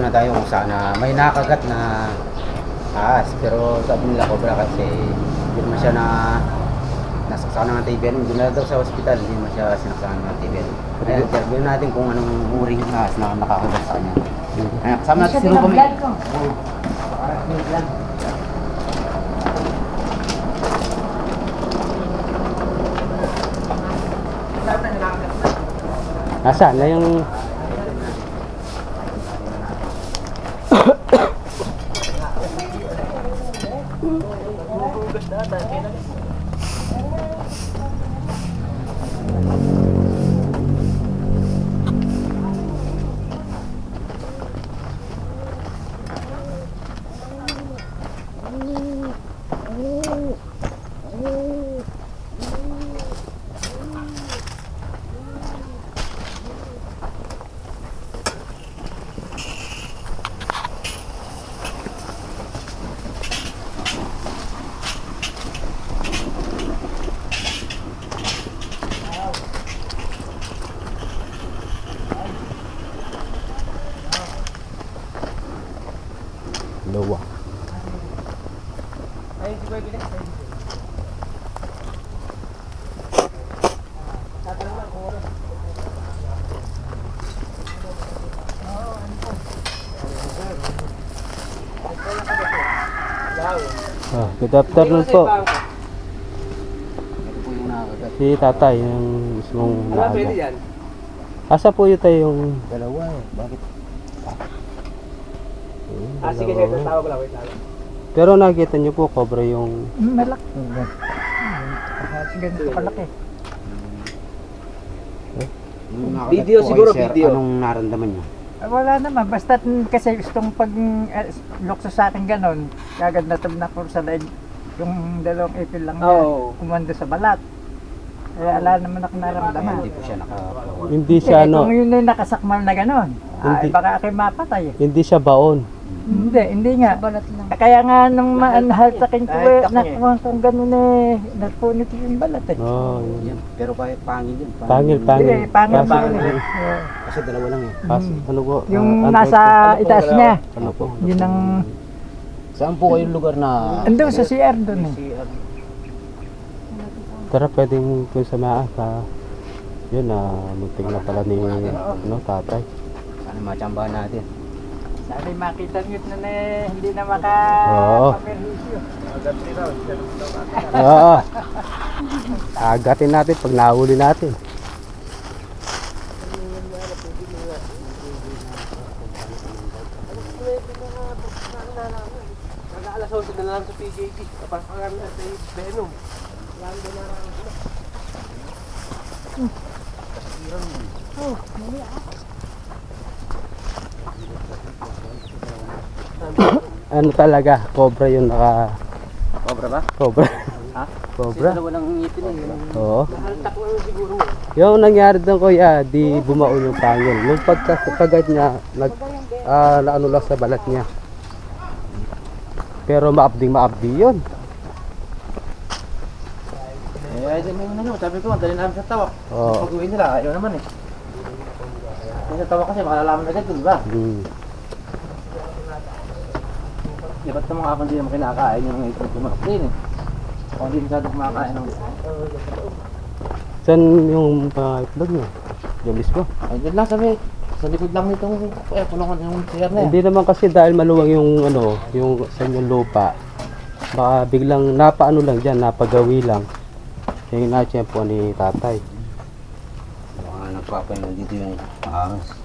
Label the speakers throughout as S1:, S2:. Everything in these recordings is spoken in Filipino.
S1: nandito na tayo kung saan na may nakagat na taas. Pero sabi nila cobra kasi hindi naman siya na nasaksakan ng TBN. Hindi na daw sa hospital, hindi naman siya sinaksakan ng TBN. Kaya interview natin kung anong uring ahas na nakakagat sa kanya. Kaya kasama natin si May. Lang.
S2: Nasaan na yung... Mm-hmm. Good afternoon po.
S1: Ito po yung nakakagat.
S2: Si tatay, yung mismong
S3: Wala pwede yan.
S2: Asa po yun tayo yung...
S1: Dalawa eh. Bakit?
S3: Ah, sige, sige, tawag lang, wait lang.
S2: Pero nakita niyo po, cobra yung...
S4: Malaki. Ganito kalaki.
S1: Nakagat
S3: Video
S1: po
S3: siguro,
S1: sir,
S3: video.
S1: Anong naramdaman niyo?
S4: Wala naman, basta kasi gustong pag eh, lukso sa akin ganon, kagad natab na ko sa leeg. Yung dalawang ipil lang na
S3: Oo.
S4: kumando sa balat. Kaya wala naman ako naramdaman.
S1: hindi po siya nakapawa.
S2: Hindi siya
S4: Kung
S2: ano,
S4: yun ay nakasakmal na ganon, ay
S2: Hindi.
S4: baka ako'y mapatay. eh.
S2: hindi siya baon.
S4: Hindi, hindi nga. Kaya nga nung maanhal sa akin ko, eh,
S3: Nahal-tak niya eh.
S4: nakuha kong ganon eh, napunit yung balat eh.
S2: Oh, yun.
S1: Yan. Pero kahit pangil yun.
S2: Pangil, pangil.
S4: Hindi, pangil,
S2: Kaso-
S4: pangil. eh. Oo.
S1: Kasi dalawa lang eh.
S2: Kaso, ano po?
S4: Yung
S2: ah, ano
S4: nasa
S2: po?
S4: itaas niya,
S2: Ano po?
S4: yun ang,
S1: Saan po kayong lugar na...
S4: andun sa CR doon eh.
S1: Si, uh,
S2: Tara, pwedeng kung sa maasa. Yun na, munting na pala ni ano, tatay.
S1: sana machambahan natin.
S4: Sana makita nyo na na hindi na maka
S2: Oo.
S4: pamerhisyo.
S2: Oo. Agatin natin pag nahuli natin.
S3: Nag-aalas ako sa lang sa PJT. Tapos ang kami sa Venom.
S2: Ano talaga, cobra yung naka...
S1: Cobra ba?
S2: Cobra.
S1: Ha?
S2: Cobra?
S1: Kasi dalawa lang ngipin eh.
S2: Oo.
S3: Nahaltak lang siguro.
S2: Yung nangyari doon kuya, di bumaon yung pangil. Nung pagkakagat niya, nag, ah, naano lang sa balat niya. Pero maabding maabdi yun.
S3: Eh, ay, may ano, sabi ko, dali namin sa tawa.
S2: Oo.
S3: Pag-uwi nila, ayaw naman eh. Sa tawa kasi, makalalaman agad di ba?
S2: Hmm.
S3: Di ba't naman ako hindi naman kinakain yung ito kumakot din eh. Kung hindi masyadong kumakain ng...
S2: Saan yung uh, itlog niya? Diyan mismo.
S3: Ay, dyan lang sabi. Sa likod lang nitong eh, pulungan yung CR na yan.
S2: Hindi naman kasi dahil maluwang yung ano, yung sa inyong lupa. Baka biglang napaano lang diyan, napagawi lang. Yung na-tiyempo ni tatay.
S1: Baka nagpapahinga dito yung ahas.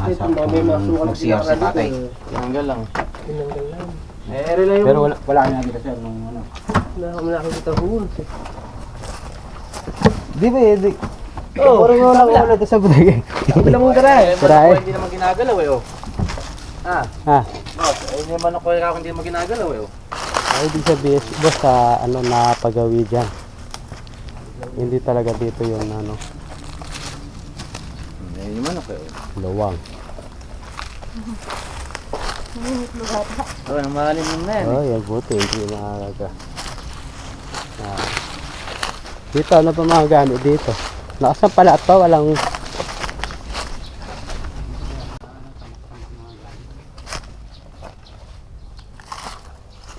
S3: Ito,
S1: Nasa
S3: may masukan
S1: kung CR si tatay.
S3: Tinanggal lang. Tinanggal lang. Eh, ere lang yung...
S1: Pero wala, wala kami nakita sir nung ano.
S3: Wala kami nakakita hulls eh.
S2: Di ba, di?
S3: Oh,
S2: Parang wala ko wala sa budaya.
S3: Sabi lang mong gara eh.
S2: Gara eh.
S3: Manok ko hindi naman ginagalaw eh oh. Ah,
S2: Ha?
S3: boss, eh, hindi naman ako ako hindi naman ginagalaw eh oh.
S2: Ay, ibig sabihin, basta ano napagawi diyan. Hindi talaga dito yung ano,
S3: Ayun yung manok eh. Lawang.
S2: Oo,
S3: oh, ang malalim na yan. Eh.
S2: Oh, yan buti. Hindi maaga. Ah. Dito, ano pa mga gamit dito? Nakasan pala ito, walang...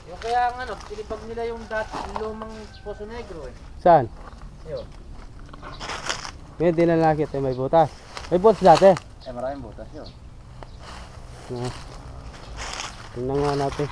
S3: Yung kaya ang ano, pinipag nila yung dati, lumang Poso Negro eh.
S2: Saan?
S3: Yun.
S2: Ngayon, dinalaki ito may butas. May butas dati.
S3: Eh, maraming butas yun.
S2: Na. Tingnan nga natin.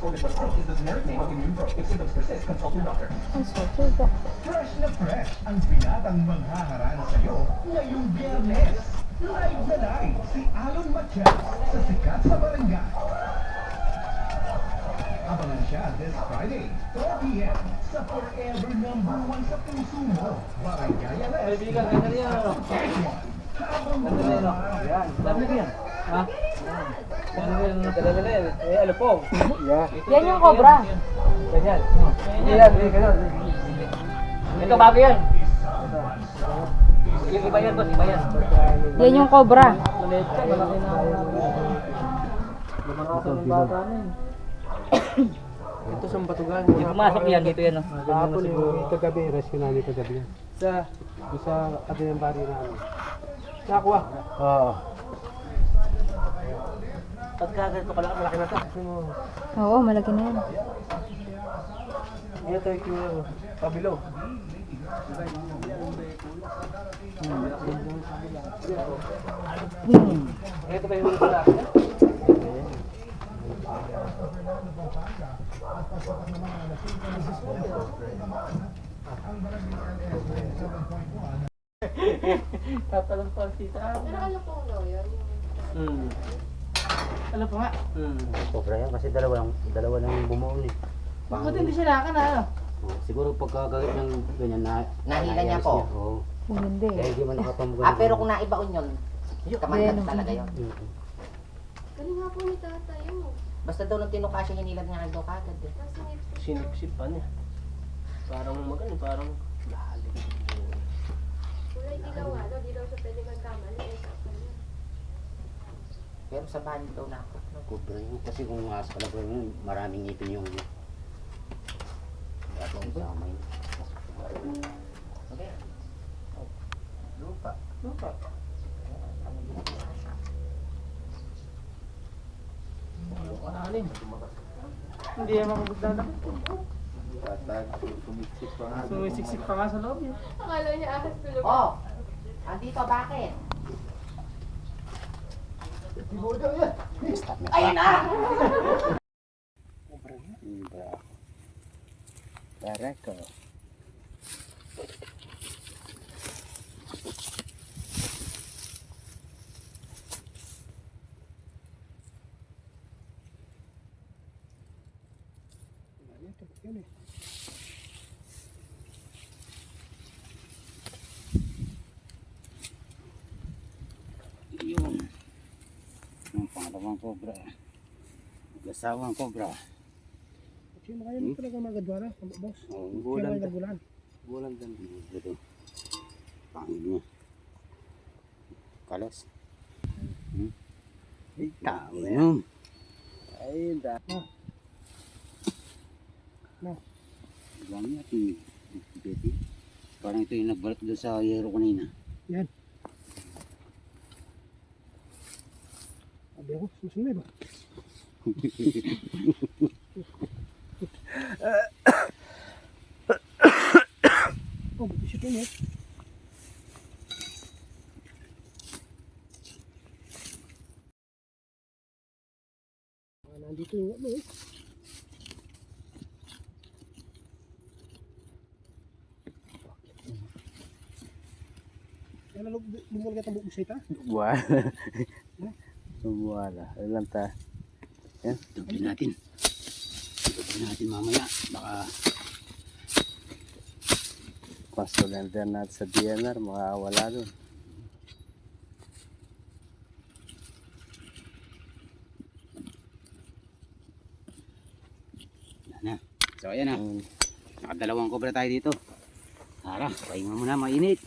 S5: Fresh na fresh ang binatang manghaharana sa'yo ngayong biyernes. Live na live si Alon Matias sa Sikat sa Barangay. Abangan siya this Friday, 4 p.m. sa Forever Number 1 sa puso mo. Barangay Ales.
S3: Kaibigan, ganyan yan ano.
S5: Habang
S3: no? Yan. Dami na yan. Ha? Dami na yan, dala na yan. Eh, alupong.
S6: Yan yung cobra.
S3: Ganyan. Yan, hindi ganyan. Ito, bago yan. Yung iba yan, boss, iba yan.
S6: Yan yung cobra.
S3: Na. Na yun.
S2: Ito sa Batugan.
S3: Hindi pumasok yan, dito yan. oh.
S2: Kahapon yung kagabi, rescue namin kagabi.
S3: Sa,
S2: Yung sa katabi ng bari namin. Nakakuha. Oo.
S3: Pagka ganito ka lang, malaki na to.
S6: Oo, malaki na yan.
S3: Ito yung pabilo. Ito ba yung wala? Tatalong pa si sa
S7: Pero ano pong lawyer?
S3: Hmm. Alam po nga. Hmm.
S1: Sobra yan kasi dalawa lang, dalawa lang yung bumuo eh.
S3: Bakit hindi siya naka na ano?
S1: Oh, siguro pagkagawin ng ganyan na
S8: Nahila niya po.
S1: Oo.
S6: Oh, hindi.
S1: Kaya hindi man nakapamugan.
S8: Ah, pero kung naibaon yun, kamandag talaga yun.
S7: Galing nga po ni tatay yun.
S8: Basta daw nung tinuka siya, hinilad niya daw kagad eh.
S3: Siniksip pa niya. Parang magano, parang lalim.
S7: Wala hindi daw ano, di daw siya pwede magkamali. Eh, saktan niya.
S8: Pero sa banyo daw na ako.
S1: Kubra yun. Kasi kung mas pala yun, maraming ipin yung Batong sa amin.
S8: Okay. Oh, lupa.
S3: Lupa. Ano Hindi yan makagdadakit. Sumisiksik pa nga sa loob yun.
S7: Akala niya ahas tulog.
S8: Oh! Andito, bakit? Na!
S1: Barako. Ang pangalawang cobra. Mag-asawang cobra.
S2: Sino kaya hmm? talaga magadwara, boss?
S1: Oh, bulan.
S2: bulan.
S1: Bulan dan ito. Pangin mo. Kalas. Hmm? Ay, tao yun.
S2: Ay, da.
S1: Buwan niya, ti. Betty. Parang ito yung nagbalat doon sa yero kanina.
S2: Sabi ako, susunod ba? oh, buti siya. Ah, nandito yung ano eh. Yan ang bumulog ka tambok busay ta?
S1: Wala. Wala. Alam ta. Yan, tubig natin. Tubig natin mamaya. Baka
S2: Pa-surrender natin sa DNR, makawala doon.
S1: na. So ayan na. Nakadalawang cobra tayo dito. Ara, pahinga muna, mainit.